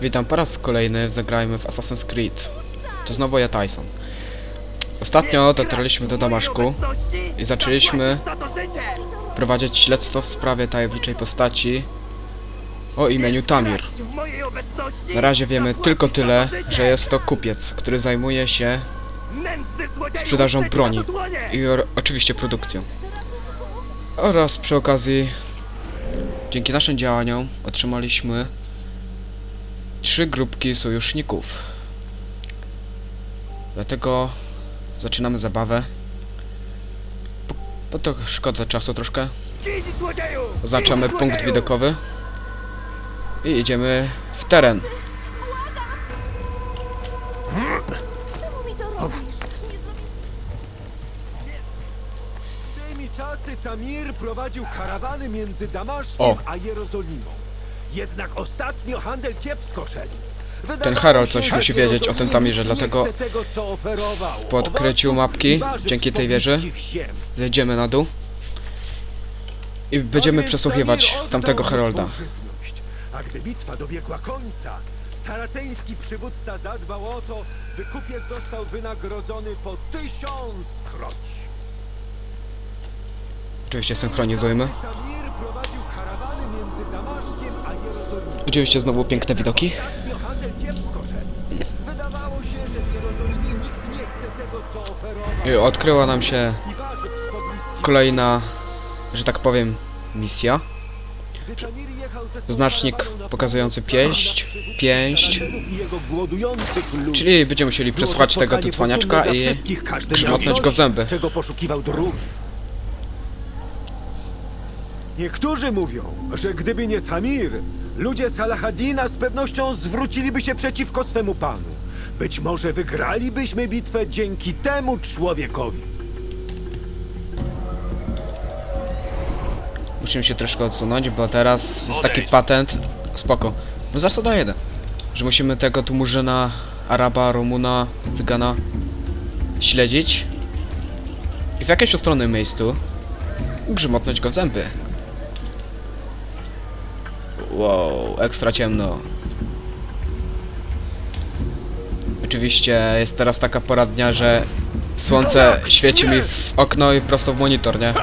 Witam po raz kolejny Zagrajmy w Assassin's Creed. To znowu ja Tyson. Ostatnio dotarliśmy do Damaszku i zaczęliśmy prowadzić śledztwo w sprawie tajemniczej postaci o imieniu Tamir. Na razie wiemy tylko tyle, że jest to kupiec, który zajmuje się sprzedażą broni i oczywiście produkcją. Oraz przy okazji, dzięki naszym działaniom otrzymaliśmy trzy grupki sojuszników. Dlatego zaczynamy zabawę. Bo, bo to szkoda czasu troszkę. Oznaczamy punkt widokowy i idziemy w teren. Czemu mi to robisz? Nie zrobię... tymi czasy Tamir prowadził karawany między Damaszkiem O. a Jerozolimą. Jednak ostatnio handel kiepsko szedł. Ten Harold coś musi wiedzieć o tym Tamirze, dlatego po odkryciu mapki dzięki tej wieży. Zejdziemy na dół i będziemy A więc przesłuchiwać tamtego żywność. A gdy bitwa dobiegła końca, saraceński przywódca zadbał o to, by kupiec został wynagrodzony po tysiąc kroć. Oczywiście synchronizujmy. Chce tego, co oferował. I odkryła nam się kolejna, że tak powiem, misja. Znacznik pokazujący pięść, pięść. Czyli będziemy musieli przesłuchać tego tu cwaniaczka i grzmotnąć go w zęby. Czego poszukiwał drugi. Niektórzy mówią, że gdyby nie Tamir, ludzie Salahadina z pewnością zwróciliby się przeciwko swemu panu. Być może wygralibyśmy bitwę dzięki temu człowiekowi. musimy się troszkę odsunąć, bo teraz jest taki patent. Spoko. No zasada jeden. Że musimy tego tu murzyna, Araba, Rumuna, Cygana śledzić i w jakimś ustronnym miejscu grzmotnąć go w zęby. Wow, ekstra ciemno. Oczywiście jest teraz taka pora dnia, że słońce świeci mi w okno i prosto w monitor, nie?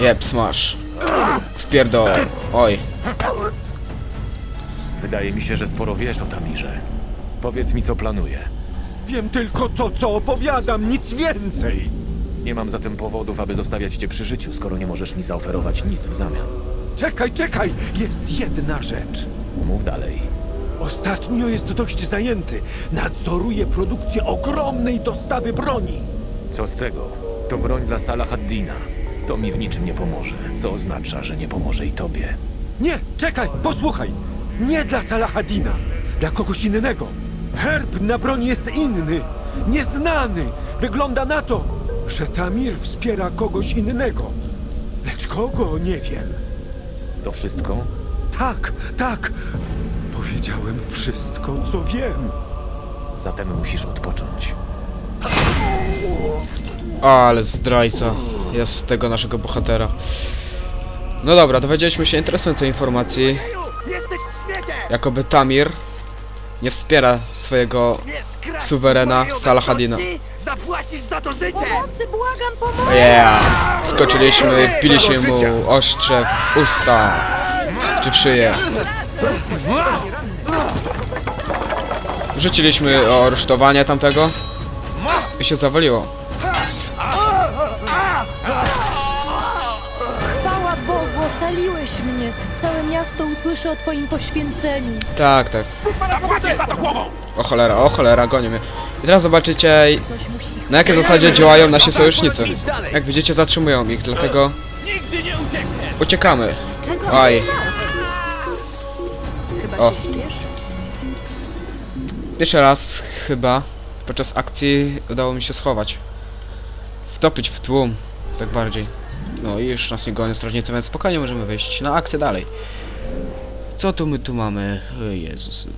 Jeb, smash. Wpierdol. Oj. Wydaje mi się, że sporo wiesz o Tamirze. Powiedz mi, co planuje. Wiem tylko to, co opowiadam, nic więcej. Nie mam zatem powodów, aby zostawiać cię przy życiu, skoro nie możesz mi zaoferować nic w zamian. Czekaj, czekaj, jest jedna rzecz. Mów dalej. Ostatnio jest dość zajęty. Nadzoruje produkcję ogromnej dostawy broni. Co z tego? To broń dla Salahaddina. To mi w niczym nie pomoże, co oznacza, że nie pomoże i tobie. Nie, czekaj, posłuchaj. Nie dla Salahadina, dla kogoś innego. Herb na broni jest inny, nieznany. Wygląda na to, że Tamir wspiera kogoś innego. Lecz kogo, nie wiem. To wszystko? Tak, tak. Powiedziałem wszystko, co wiem. Zatem musisz odpocząć. Ale zdrajca jest z tego naszego bohatera. No dobra, dowiedzieliśmy się interesującej informacji. Jakoby Tamir nie wspiera swojego suwerena Salahadina. Zapłacisz za to życie! Pomocy, błagam, pomocy! Yeah! Skoczyliśmy, wpiliśmy mu ostrze w usta. Czy w szyję. Rzuciliśmy o aresztowanie tamtego. I się zawaliło. Chwała Bogu, ocaliłeś mnie! Całe miasto usłyszy o twoim poświęceniu. Tak, tak. O cholera, o cholera, gonią mnie. I teraz zobaczycie na jakiej zasadzie działają nasi sojusznicy. Jak widzicie zatrzymują ich, dlatego uciekamy. Oj. O. Pierwszy raz chyba podczas akcji udało mi się schować. Wtopić w tłum, tak bardziej. No i już nas nie gonią strażnicy, więc spokojnie możemy wyjść na akcję dalej. Co tu my tu mamy? O Jezus.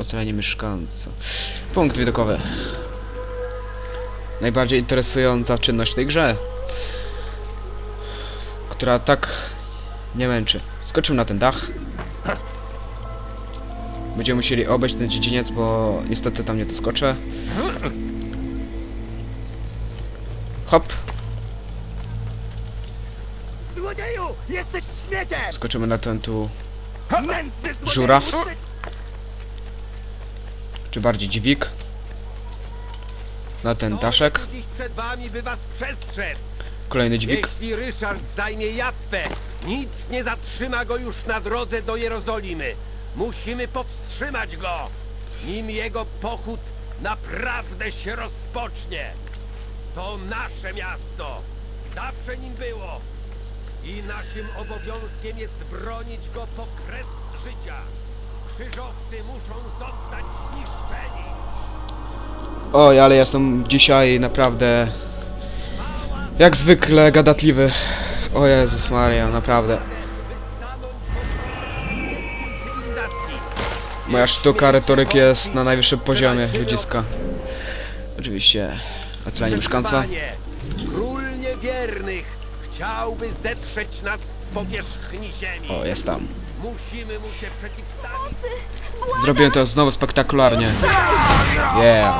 Ocalenie mieszkańca. Punkt widokowy. Najbardziej interesująca czynność w tej grze. Która tak nie męczy. Skoczymy na ten dach. Będziemy musieli obejść ten dziedziniec, bo niestety tam nie doskoczę. Hop, Złodzieju! Jesteś śmieciem! skoczymy na ten tu! Żuraw? Czy bardziej dźwig. Na ten daszek, Dziś przed wami, by was przestrzec! kolejny dźwig. Jeśli Ryszard zajmie Jaffę, nic nie zatrzyma go już na drodze do Jerozolimy. Musimy powstrzymać go, nim jego pochód naprawdę się rozpocznie. To nasze miasto. Zawsze nim było. I naszym obowiązkiem jest bronić go po kres życia. Krzyżowcy muszą zostać zniszczeni. Oj, ale jestem dzisiaj naprawdę jak zwykle gadatliwy. O Jezus Maria, naprawdę. Moja sztuka retoryki jest na najwyższym poziomie ludziska. Oczywiście ocalenie mieszkańca. Król niewiernych chciałby zetrzeć nas z powierzchni ziemi. O, jest tam. Musimy mu się przeciwstawić. Zrobiłem to znowu spektakularnie. Yeah.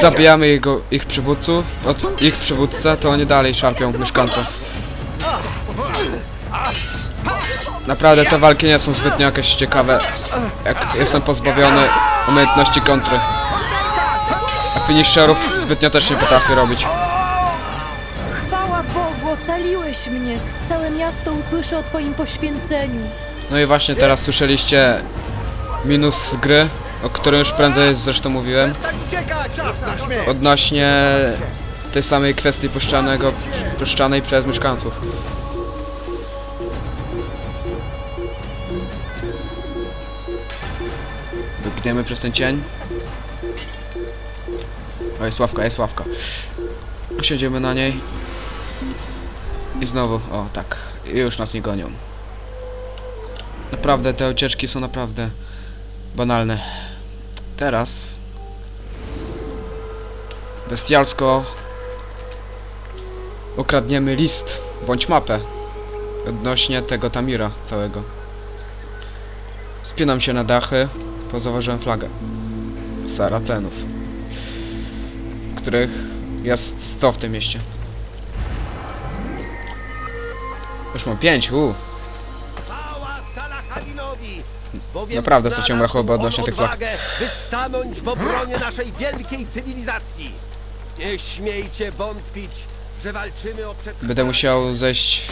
Zabijamy jego, ich przywódców, od ich przywódcę, to oni dalej szarpią mieszkańca. Naprawdę te walki nie są zbytnio jakieś ciekawe, jak jestem pozbawiony umiejętności kontry. A finisherów zbytnio też nie potrafię robić. Mnie. Całe miasto usłyszy o twoim poświęceniu. No i właśnie teraz słyszeliście minus z gry, o którym już prędzej zresztą mówiłem. Odnośnie tej samej kwestii puszczanego, puszczanej przez mieszkańców. Wygniemy przez ten cień. O, jest ławka, jest ławka. Siedzimy na niej. I znowu, o tak, już nas nie gonią. Naprawdę, te ucieczki są naprawdę banalne. Teraz bestialsko ukradniemy list bądź mapę odnośnie tego Tamira całego. Spinam się na dachy, bo zauważyłem flagę Saracenów, których jest 100 w tym mieście. Już mam 5, uuu. Chwała Salahadinowi! bowiem Naprawdę straciłem rachubę odnośnie tych flag. odwagę, by stanąć w obronie naszej wielkiej cywilizacji. Nie śmiejcie wątpić, że walczymy o przetrwanie. Będę musiał zejść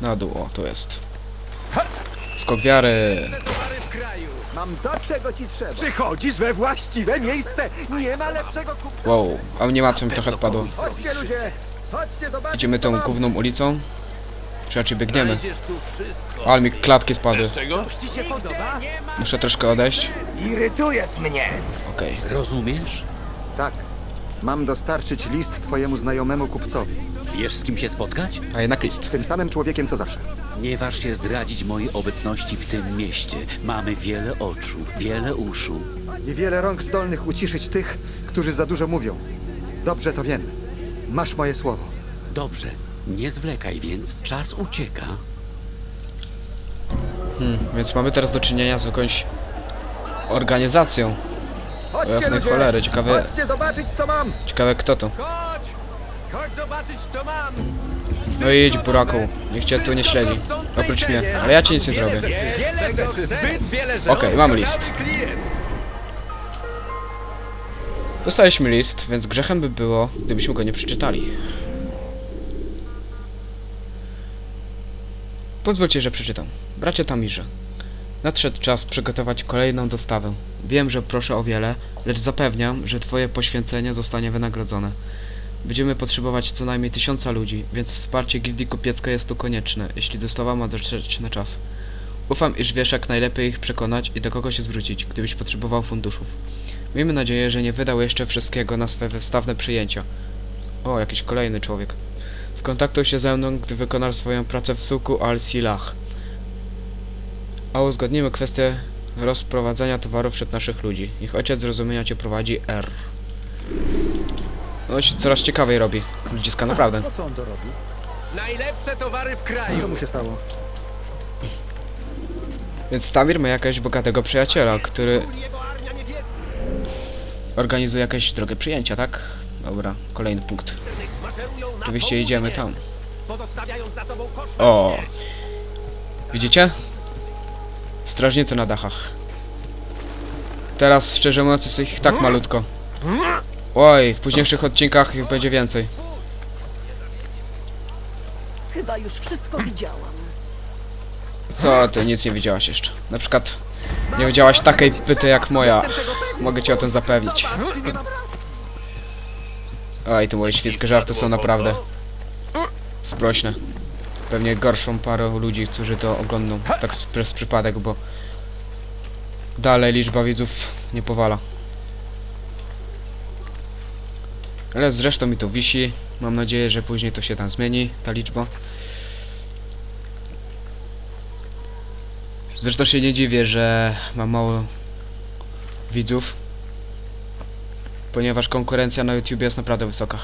na dół. O, tu jest. Skok wiary. Mam to, czego ci trzeba. Przychodzisz we właściwe miejsce. Nie ma lepszego kupca. Wow, animacja mi trochę spadła. Chodźcie ludzie. Chodźcie zobaczyć. Idziemy tą główną ulicą. Czy raczej biegniemy? Znajdziesz tu wszystko. Ale mi klatki spadły. Muszę troszkę odejść. Irytujesz mnie! Okej. Rozumiesz? Tak. Mam dostarczyć list twojemu znajomemu kupcowi. Wiesz z kim się spotkać? A jednak list. Tym samym człowiekiem, co zawsze. Nie waż się zdradzić mojej obecności w tym mieście. Mamy wiele oczu, wiele uszu. I wiele rąk zdolnych uciszyć tych, którzy za dużo mówią. Dobrze to wiem. Masz moje słowo. Dobrze, nie zwlekaj więc, czas ucieka. Hmm, więc mamy teraz do czynienia z jakąś organizacją. Chodźcie jasnej cholery, ciekawe- Chodźcie zobaczyć, co mam. Ciekawe kto to. Chodź! Chodź zobaczyć co mam! No i idź buraku. Niech cię tu nie śledzi. Oprócz mnie. Ale ja ci nic nie zrobię. Wiele rzeczy, zbyt wiele Okej, mamy list. Dostaliśmy list, więc grzechem by było, gdybyśmy go nie przeczytali. Pozwólcie, że przeczytam. Bracie Tamirze, nadszedł czas przygotować kolejną dostawę. Wiem, że proszę o wiele, lecz zapewniam, że Twoje poświęcenie zostanie wynagrodzone. Będziemy potrzebować co najmniej tysiąca ludzi, więc wsparcie gildii kupieckiej jest tu konieczne, jeśli dostawa ma dotrzeć na czas. Ufam, iż wiesz jak najlepiej ich przekonać i do kogo się zwrócić, gdybyś potrzebował funduszów. Miejmy nadzieję, że nie wydał jeszcze wszystkiego na swe wystawne przyjęcia. O, jakiś kolejny człowiek. Skontaktuj się ze mną, gdy wykonasz swoją pracę w suku Al-Silah. A uzgodnimy kwestię rozprowadzania towarów wśród naszych ludzi. Niech ojciec zrozumienia cię prowadzi R. No się coraz ciekawiej robi. Ludziska, naprawdę. Co on to robi? Najlepsze towary w kraju! Co mu się stało? Więc Tamir ma jakiegoś bogatego przyjaciela, który Jego armia nie wie, organizuje jakieś drogie przyjęcia, tak? Dobra, kolejny punkt. maszerują Oczywiście idziemy tam. O. Widzicie? Strażnicy na dachach. Teraz, szczerze mówiąc, jest ich tak malutko. Oj, w późniejszych odcinkach ich będzie więcej. Chyba już wszystko widziałam. Co, ty nic nie widziałaś jeszcze. Na przykład nie widziałaś takiej pyty jak moja. Mogę ci o tym zapewnić. Oj, te świeckie żarty są naprawdę sprośne. Pewnie gorszą parę ludzi, którzy to oglądną. Tak przez przypadek, bo dalej liczba widzów nie powala. Ale zresztą mi to wisi. Mam nadzieję, że później to się tam zmieni, ta liczba. Zresztą się nie dziwię, że mam mało widzów. Ponieważ konkurencja na YouTube jest naprawdę wysoka.